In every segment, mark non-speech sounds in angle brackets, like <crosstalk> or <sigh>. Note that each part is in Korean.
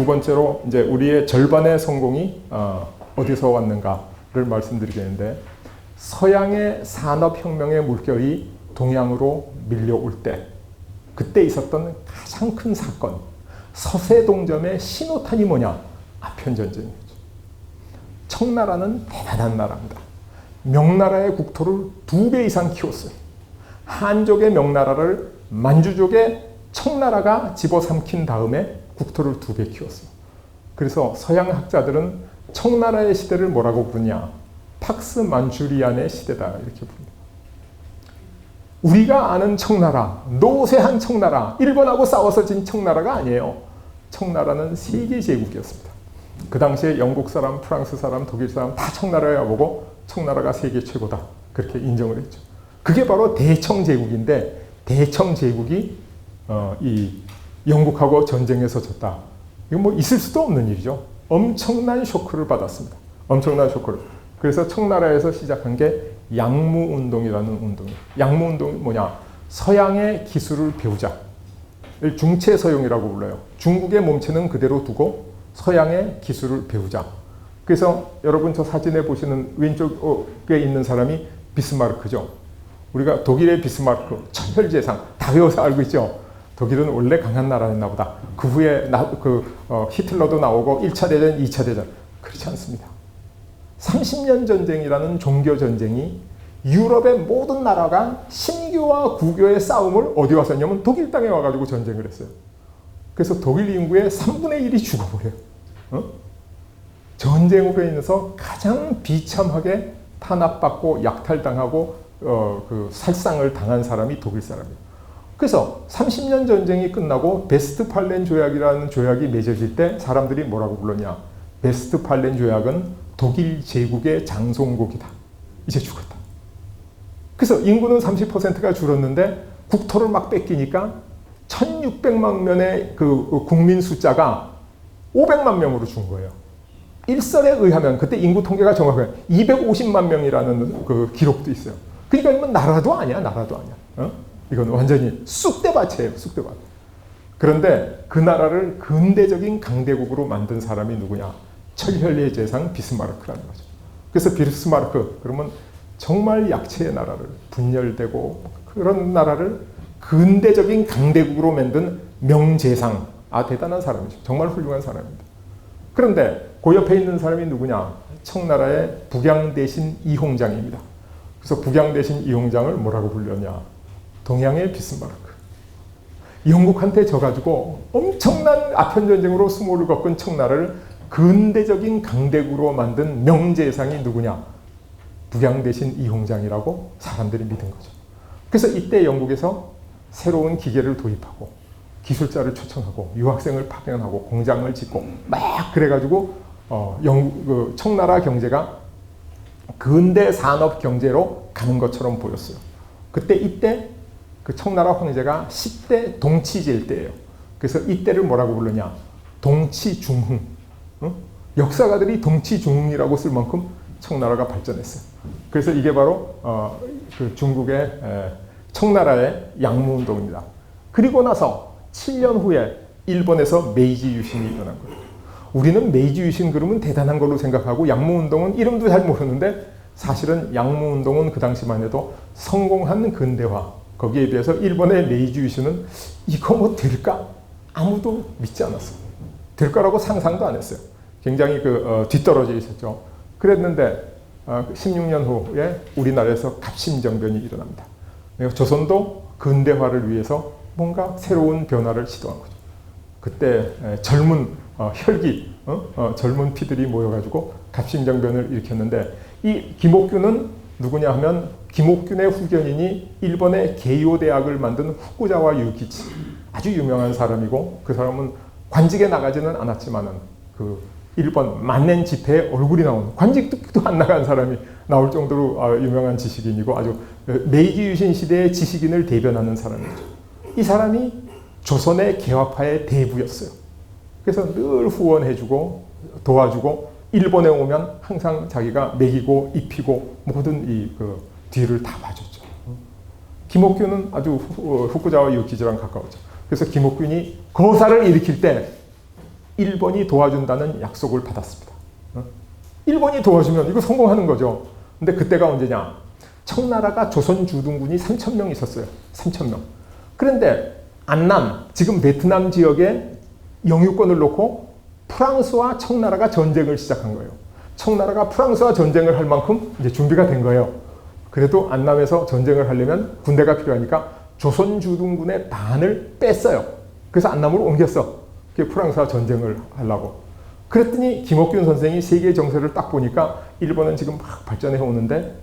두 번째로 이제 우리의 절반의 성공이 어, 어디서 왔는가를 말씀드리겠는데 서양의 산업혁명의 물결이 동양으로 밀려올 때 그때 있었던 가장 큰 사건 서세동점의 신호탄이 뭐냐? 아편전쟁이죠. 청나라는 대단한 나라입니다. 명나라의 국토를 두 배 이상 키웠어요. 한족의 명나라를 만주족의 청나라가 집어삼킨 다음에 국토를 두 배 키웠어요. 그래서 서양 학자들은 청나라의 시대를 뭐라고 부르냐? 팍스 만추리안의 시대다 이렇게 부릅니다. 우리가 아는 청나라, 노쇠한 청나라, 일본하고 싸워서 진 청나라가 아니에요. 청나라는 세계 제국이었습니다. 그 당시에 영국 사람, 프랑스 사람, 독일 사람 다 청나라에 와보고 청나라가 세계 최고다. 그렇게 인정을 했죠. 그게 바로 대청 제국인데 대청 제국이 어, 이 영국하고 전쟁에서 졌다. 이거 뭐 있을 수도 없는 일이죠. 엄청난 쇼크를 받았습니다. 엄청난 쇼크를. 그래서 청나라에서 시작한 게 양무 운동이라는 운동이에요. 양무 운동이 뭐냐? 서양의 기술을 배우자. 중체 서용이라고 불러요. 중국의 몸체는 그대로 두고 서양의 기술을 배우자. 그래서 여러분 저 사진에 보시는 왼쪽에 있는 사람이 비스마르크죠. 우리가 독일의 비스마르크, 천혈재상 다 외워서 알고 있죠. 독일은 원래 강한 나라였나 보다. 그 후에 나, 그 어, 히틀러도 나오고 1차 대전, 2차 대전 그렇지 않습니다. 30년 전쟁이라는 종교 전쟁이 유럽의 모든 나라가 신교와 구교의 싸움을 어디 와서 했냐면 독일 땅에 와가지고 전쟁을 했어요. 그래서 독일 인구의 3분의 1이 죽어버려요. 어? 전쟁으로 인해서 가장 비참하게 탄압받고 약탈당하고 어, 그 살상을 당한 사람이 독일 사람이에요. 그래서 30년 전쟁이 끝나고 베스트팔렌 조약이라는 조약이 맺어질 때 사람들이 뭐라고 불렀냐? 베스트팔렌 조약은 독일 제국의 장송국이다. 이제 죽었다. 그래서 인구는 30%가 줄었는데 국토를 막 뺏기니까 1600만 명의 그 국민 숫자가 500만 명으로 준 거예요. 일설에 의하면 그때 인구 통계가 정확해요. 250만 명이라는 그 기록도 있어요. 그러니까 이건 나라도 아니야, 나라도 아니야. 어? 이건 완전히 쑥대밭이에요, 쑥대밭. 그런데 그 나라를 근대적인 강대국으로 만든 사람이 누구냐? 철혈의 재상 비스마르크라는 거죠. 그래서 비스마르크 그러면 정말 약체의 나라를 분열되고 그런 나라를 근대적인 강대국으로 만든 명재상 아 대단한 사람이죠. 정말 훌륭한 사람입니다. 그런데 그 옆에 있는 사람이 누구냐? 청나라의 북양 대신 이홍장입니다. 그래서 북양 대신 이홍장을 뭐라고 불렸냐? 동양의 비스마르크. 영국한테 져가지고 엄청난 아편 전쟁으로 수모를 겪은 청나라를 근대적인 강대국으로 만든 명재상이 누구냐? 북양 대신 이홍장이라고 사람들이 믿은 거죠. 그래서 이때 영국에서 새로운 기계를 도입하고 기술자를 초청하고 유학생을 파견하고 공장을 짓고 막 그래가지고 어, 영국 그 청나라 경제가 근대 산업 경제로 가는 것처럼 보였어요. 그때 이때 그 청나라 황제가 10대 동치제일 때예요. 그래서 이때를 뭐라고 부르냐? 동치중흥. 어? 역사가들이 동치중흥이라고 쓸 만큼 청나라가 발전했어요. 그래서 이게 바로 어, 그 중국의 에, 청나라의 양무운동입니다. 그리고 나서 7년 후에 일본에서 메이지 유신이 일어난 거예요. 우리는 메이지 유신 그러면 대단한 걸로 생각하고 양무운동은 이름도 잘 모르는데 사실은 양무운동은 그 당시만 해도 성공한 근대화 거기에 비해서 일본의 유신은 이거 뭐 될까? 아무도 믿지 않았어요. 될 거라고 상상도 안 했어요. 굉장히 그 어, 뒤떨어져 있었죠. 그랬는데 어, 16년 후에 우리나라에서 갑심정변이 일어납니다. 조선도 근대화를 위해서 뭔가 새로운 변화를 시도한 거죠. 그때 젊은 어, 혈기, 어? 어, 젊은 피들이 모여가지고 갑심정변을 일으켰는데 이 김옥균은 누구냐 하면 김옥균의 후견인이 일본의 게이오 대학을 만든 후쿠자와 유키치 아주 유명한 사람이고 그 사람은 관직에 나가지는 않았지만은 그 일본 만년 집회에 얼굴이 나오는 관직도 안 나간 사람이 나올 정도로 아, 유명한 지식인이고 아주 메이지 유신 시대의 지식인을 대변하는 사람이죠. 이 사람이 조선의 개화파의 대부였어요. 그래서 늘 후원해주고 도와주고 일본에 오면 항상 자기가 먹이고 입히고 모든 이그 뒤를 다 봐줬죠. 김옥균은 아주 후, 후쿠자와 유키즈랑 가까웠죠. 그래서 김옥균이 거사를 일으킬 때 일본이 도와준다는 약속을 받았습니다. 어? 일본이 도와주면 이거 성공하는 거죠. 근데 그때가 언제냐? 청나라가 조선 주둔군이 3천 명 있었어요. 3천 명. 그런데 안남, 지금 베트남 지역에 영유권을 놓고 프랑스와 청나라가 전쟁을 시작한 거예요. 청나라가 프랑스와 전쟁을 할 만큼 이제 준비가 된 거예요. 그래도 안남에서 전쟁을 하려면 군대가 필요하니까 조선 주둔군의 반을 뺐어요. 그래서 안남으로 옮겼어. 그게 프랑스와 전쟁을 하려고. 그랬더니 김옥균 선생이 세계 정세를 딱 보니까 일본은 지금 막 발전해 오는데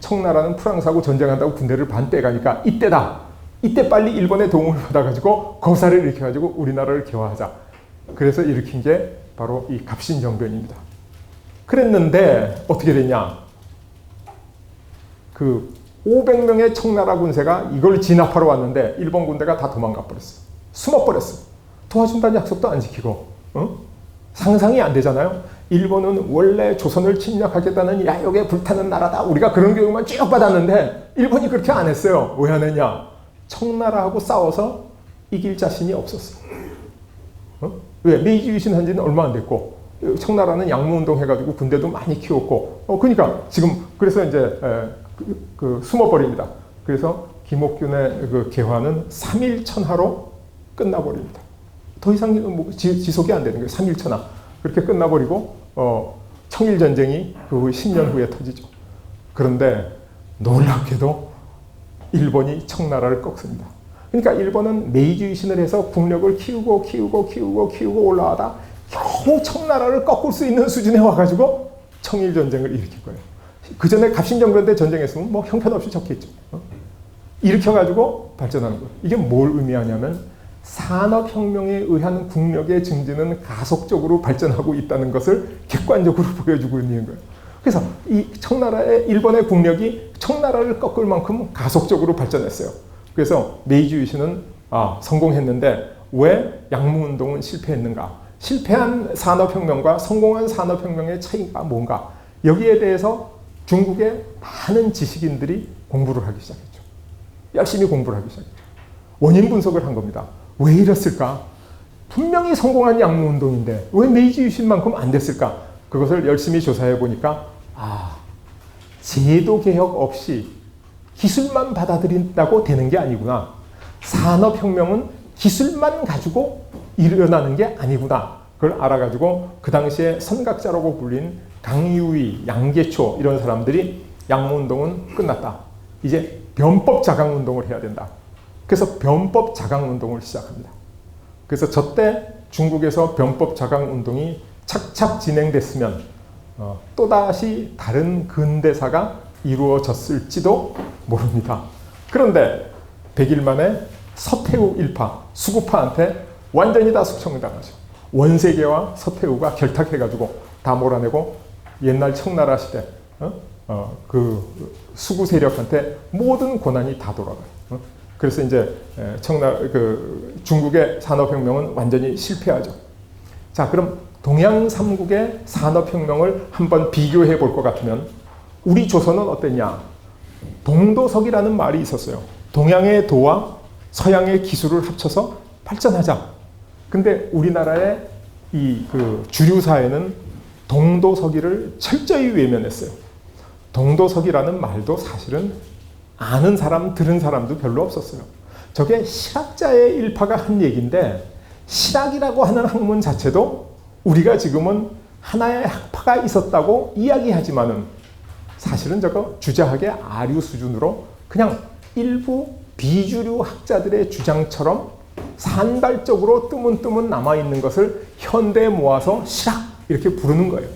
청나라는 프랑스하고 전쟁한다고 군대를 반 빼가니까 이때다. 이때 빨리 일본의 도움을 받아가지고 거사를 일으켜가지고 우리나라를 개화하자. 그래서 일으킨 게 바로 이 갑신정변입니다. 그랬는데 어떻게 됐냐? 그 500명의 청나라 군세가 이걸 진압하러 왔는데 일본 군대가 다 도망가 버렸어. 숨어 버렸어. 도와준다는 약속도 안 지키고. 어? 상상이 안 되잖아요. 일본은 원래 조선을 침략하겠다는 야욕에 불타는 나라다. 우리가 그런 교육만 쭉 받았는데 일본이 그렇게 안 했어요. 왜 안 했냐? 청나라하고 싸워서 이길 자신이 없었어. 어? 왜? 메이지 유신 한 지는 얼마 안 됐고 청나라는 양무운동 해가지고 군대도 많이 키웠고 어 그러니까 지금 그래서 이제 에, 그, 그 숨어버립니다. 그래서 김옥균의 그 개화는 3일 천하로 끝나버립니다. 더 이상 뭐 지, 지속이 안 되는 거예요. 3일 천하. 그렇게 끝나버리고 어, 청일 전쟁이 그 10년 후에 터지죠. 그런데 놀랍게도 일본이 청나라를 꺾습니다. 그러니까 일본은 메이지 유신을 해서 국력을 키우고 키우고 키우고 키우고 올라가다 겨우 청나라를 꺾을 수 있는 수준에 와가지고 청일 전쟁을 일으킨 거예요. 그 전에 갑신정변 때 전쟁했으면 뭐 형편없이 적겠죠. 어? 일으켜가지고 발전하는 거예요. 이게 뭘 의미하냐면 산업혁명에 의한 국력의 증진은 가속적으로 발전하고 있다는 것을 객관적으로 <laughs> 보여주고 있는 거예요. 그래서 이 청나라의 일본의 국력이 청나라를 꺾을 만큼 가속적으로 발전했어요. 그래서 메이지 유신은 아, 성공했는데 왜 양무운동은 실패했는가? 실패한 산업혁명과 성공한 산업혁명의 차이가 뭔가? 여기에 대해서 중국의 많은 지식인들이 공부를 하기 시작했죠. 열심히 공부를 하기 시작했죠. 원인 분석을 한 겁니다. 왜 이랬을까? 분명히 성공한 양무 운동인데 왜 메이지 유신만큼 안 됐을까? 그것을 열심히 조사해 보니까 아 제도 개혁 없이 기술만 받아들인다고 되는 게 아니구나. 산업 혁명은 기술만 가지고 일어나는 게 아니구나. 그걸 알아가지고 그 당시에 선각자라고 불린 강유희, 양계초 이런 사람들이 양무운동은 끝났다. 이제 변법 자강운동을 해야 된다. 그래서 변법 자강운동을 시작합니다. 그래서 저때 중국에서 변법 자강운동이 착착 진행됐으면 어, 또다시 다른 근대사가 이루어졌을지도 모릅니다. 그런데 100일 만에 서태후 일파, 수구파한테 완전히 다 숙청당하죠. 원세계와 서태후가 결탁해가지고 다 몰아내고 옛날 청나라 시대 어? 어, 그 수구 세력한테 모든 권한이 다 돌아가요. 어? 그래서 이제 청나 그 중국의 산업혁명은 완전히 실패하죠. 자, 그럼 동양 삼국의 산업혁명을 한번 비교해 볼 것 같으면 우리 조선은 어땠냐? 동도석이라는 말이 있었어요. 동양의 도와 서양의 기술을 합쳐서 발전하자. 근데 우리나라의 이 그 주류 사회는 동도서기를 철저히 외면했어요. 동도서기라는 말도 사실은 아는 사람, 들은 사람도 별로 없었어요. 저게 실학자의 일파가 한 얘기인데 실학이라고 하는 학문 자체도 우리가 지금은 하나의 학파가 있었다고 이야기하지만은 사실은 저거 주저하게 아류 수준으로 그냥 일부 비주류 학자들의 주장처럼 산발적으로 뜨문뜨문 남아있는 것을 현대에 모아서 실학 이렇게 부르는 거예요.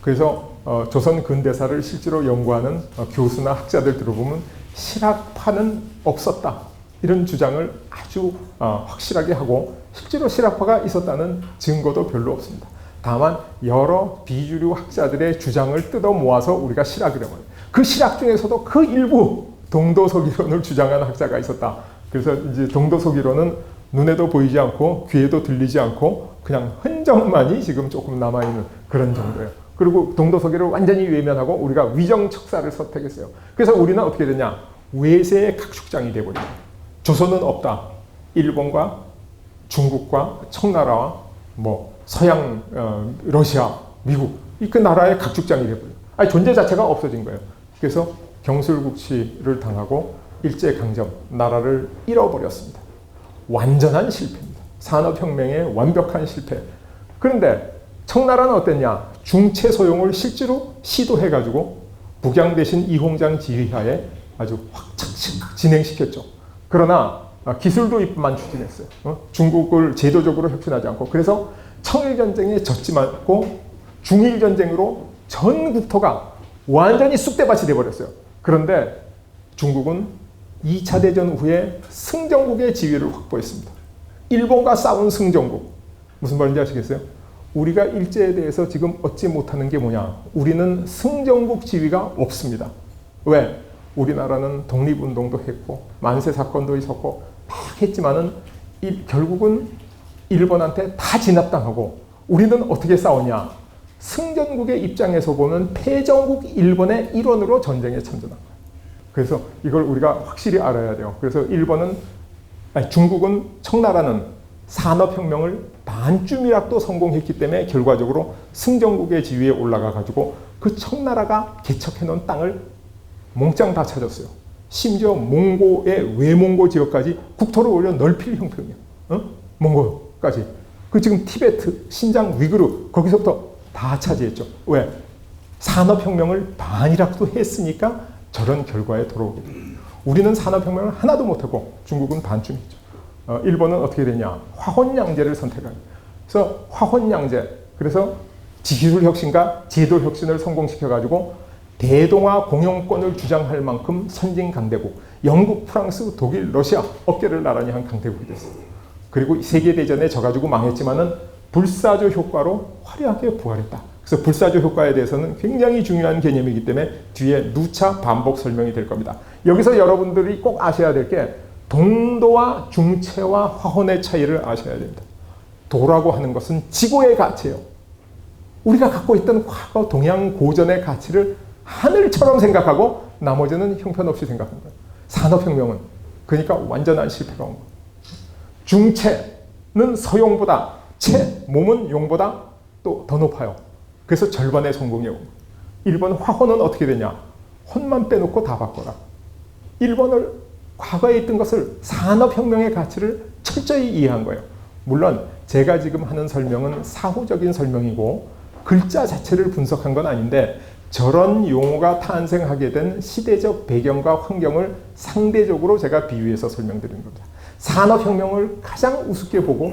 그래서 어, 조선 근대사를 실제로 연구하는 어, 교수나 학자들 들어보면 실학파는 없었다. 이런 주장을 아주 어, 확실하게 하고 실제로 실학파가 있었다는 증거도 별로 없습니다. 다만 여러 비주류 학자들의 주장을 뜯어 모아서 우리가 실학이라고 해요. 그 실학 중에서도 그 일부 동도서기론을 주장하는 학자가 있었다. 그래서 이제 동도서기론은 눈에도 보이지 않고 귀에도 들리지 않고 그냥 흔적만이 지금 조금 남아있는 그런 정도예요. 그리고 동도서기를 완전히 외면하고 우리가 위정척사를 선택했어요. 그래서 우리는 어떻게 되냐? 외세의 각축장이 되버립니다. 조선은 없다. 일본과 중국과 청나라와 뭐 서양, 어, 러시아, 미국 이 그 나라의 각축장이 돼버려요. 아니 존재 자체가 없어진 거예요. 그래서 경술국시를 당하고 일제 강점 나라를 잃어버렸습니다. 완전한 실패입니다. 산업혁명의 완벽한 실패. 그런데 청나라는 어땠냐? 중체 소용을 실제로 시도해가지고 북양 대신 이홍장 지휘하에 아주 확착 진행시켰죠. 그러나 아, 기술 도 입만 추진했어요. 어? 중국을 제도적으로 혁신하지 않고 그래서 청일 전쟁에 졌지 말고 중일 전쟁으로 전 국토가 완전히 쑥대밭이 돼버렸어요. 그런데 중국은 2차 대전 후에 승전국의 지위를 확보했습니다. 일본과 싸운 승전국. 무슨 말인지 아시겠어요? 우리가 일제에 대해서 지금 얻지 못하는 게 뭐냐? 우리는 승전국 지위가 없습니다. 왜? 우리나라는 독립운동도 했고 만세 사건도 있었고 막 했지만은 이, 결국은 일본한테 다 진압당하고 우리는 어떻게 싸우냐? 승전국의 입장에서 보면 패전국 일본의 일원으로 전쟁에 참전한. 그래서 이걸 우리가 확실히 알아야 돼요. 그래서 일본은 아니, 중국은 청나라는 산업혁명을 반쯤이라도 성공했기 때문에 결과적으로 승전국의 지위에 올라가 가지고 그 청나라가 개척해 놓은 땅을 몽땅 다 찾았어요. 심지어 몽고의 외몽고 지역까지 국토를 올려 넓힐 형편이에요. 어? 몽고까지. 그 지금 티베트, 신장, 위구르 거기서부터 다 차지했죠. 왜? 산업혁명을 반이라도 했으니까 저런 결과에 돌아오게 돼요. 우리는 산업혁명을 하나도 못하고 중국은 반쯤 했죠. 어, 일본은 어떻게 되냐? 화혼양제를 선택하는. 그래서 화혼양제. 그래서 기술 혁신과 제도 혁신을 성공시켜가지고 대동아 공영권을 주장할 만큼 선진 강대국, 영국, 프랑스, 독일, 러시아 어깨를 나란히 한 강대국이 됐어요. 그리고 세계대전에 져가지고 망했지만은 불사조 효과로 화려하게 부활했다. 그래서 불사조 효과에 대해서는 굉장히 중요한 개념이기 때문에 뒤에 누차 반복 설명이 될 겁니다. 여기서 여러분들이 꼭 아셔야 될 게 동도와 중체와 화혼의 차이를 아셔야 됩니다. 도라고 하는 것은 지고의 가치예요. 우리가 갖고 있던 과거 동양 고전의 가치를 하늘처럼 생각하고 나머지는 형편없이 생각한 거예요. 산업혁명은 그러니까 완전한 실패가 온 거예요. 중체는 서용보다 체 몸은 용보다 또 더 높아요. 그래서 절반의 성공이 온 거예요. 일본 화혼은 어떻게 되냐? 혼만 빼놓고 다 바꿔라. 일본을 과거에 있던 것을 산업혁명의 가치를 철저히 이해한 거예요. 물론 제가 지금 하는 설명은 사후적인 설명이고 글자 자체를 분석한 건 아닌데 저런 용어가 탄생하게 된 시대적 배경과 환경을 상대적으로 제가 비유해서 설명드리는 겁니다. 산업혁명을 가장 우습게 보고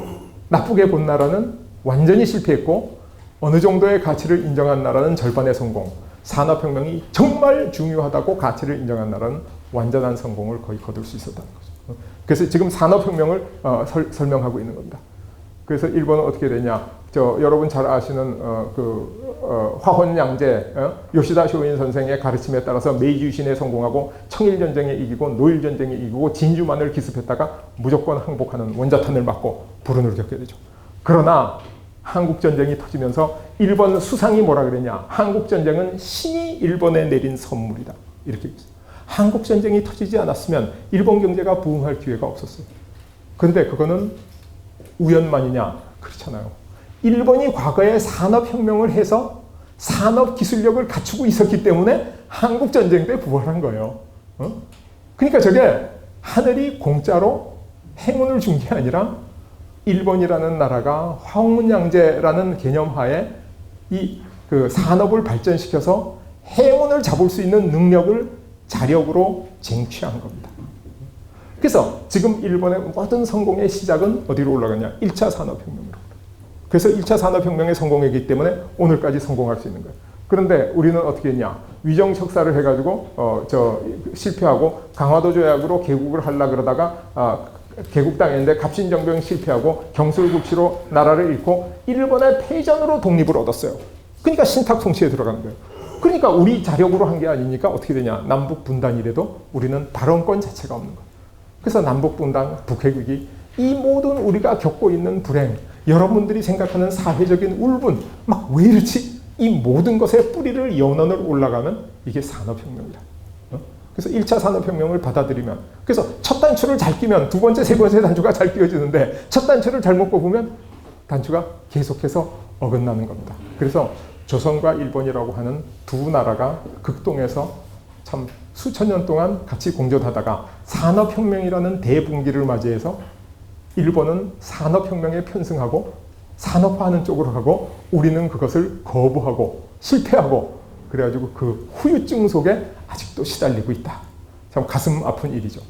나쁘게 본 나라는 완전히 실패했고 어느 정도의 가치를 인정한 나라는 절반의 성공. 산업혁명이 정말 중요하다고 가치를 인정한 나라는 완전한 성공을 거의 거둘 수 있었다는 거죠. 그래서 지금 산업혁명을 어, 설, 설명하고 있는 겁니다. 그래서 일본은 어떻게 되냐? 저 여러분 잘 아시는 어, 그 어, 화혼양제 어? 요시다 쇼인 선생의 가르침에 따라서 메이지 유신에 성공하고 청일 전쟁에 이기고 노일 전쟁에 이기고 진주만을 기습했다가 무조건 항복하는 원자탄을 맞고 불운을 겪게 되죠. 그러나 한국 전쟁이 터지면서 일본 수상이 뭐라 그랬냐? 한국 전쟁은 신이 일본에 내린 선물이다. 이렇게 한국 전쟁이 터지지 않았으면 일본 경제가 부흥할 기회가 없었어요. 그런데 그거는 우연만이냐? 그렇잖아요. 일본이 과거에 산업혁명을 해서 산업 기술력을 갖추고 있었기 때문에 한국 전쟁 때 부활한 거예요. 어? 그러니까 저게 하늘이 공짜로 행운을 준 게 아니라 일본이라는 나라가 황문양제라는 개념하에 이 그 산업을 발전시켜서 행운을 잡을 수 있는 능력을 자력으로 쟁취한 겁니다. 그래서 지금 일본의 모든 성공의 시작은 어디로 올라가냐? 1차 산업혁명으로. 그래서 1차 산업혁명에 성공했기 때문에 오늘까지 성공할 수 있는 거예요. 그런데 우리는 어떻게 했냐? 위정 척사를 해가지고 어, 저 실패하고 강화도 조약으로 개국을 하려 그러다가 아, 개국당했는데 갑신정병 실패하고 경술국시로 나라를 잃고 일본의 패전으로 독립을 얻었어요. 그러니까 신탁 통치에 들어가는 거예요. 그러니까 우리 자력으로 한 게 아니니까 어떻게 되냐? 남북 분단이래도 우리는 발언권 자체가 없는 거예요. 그래서 남북 분단, 북핵위기 이 모든 우리가 겪고 있는 불행, 여러분들이 생각하는 사회적인 울분, 막 왜 이렇지? 이 모든 것의 뿌리를 연원을 올라가면 이게 산업혁명이다. 어? 그래서 1차 산업혁명을 받아들이면, 그래서 첫 단추를 잘 끼면 두 번째, 세 번째 단추가 잘 끼워지는데 첫 단추를 잘못 뽑으면 단추가 계속해서 어긋나는 겁니다. 그래서 조선과 일본이라고 하는 두 나라가 극동에서 참 수천 년 동안 같이 공존하다가 산업혁명이라는 대분기를 맞이해서 일본은 산업혁명에 편승하고 산업화하는 쪽으로 가고 우리는 그것을 거부하고 실패하고 그래가지고 그 후유증 속에 아직도 시달리고 있다. 참 가슴 아픈 일이죠.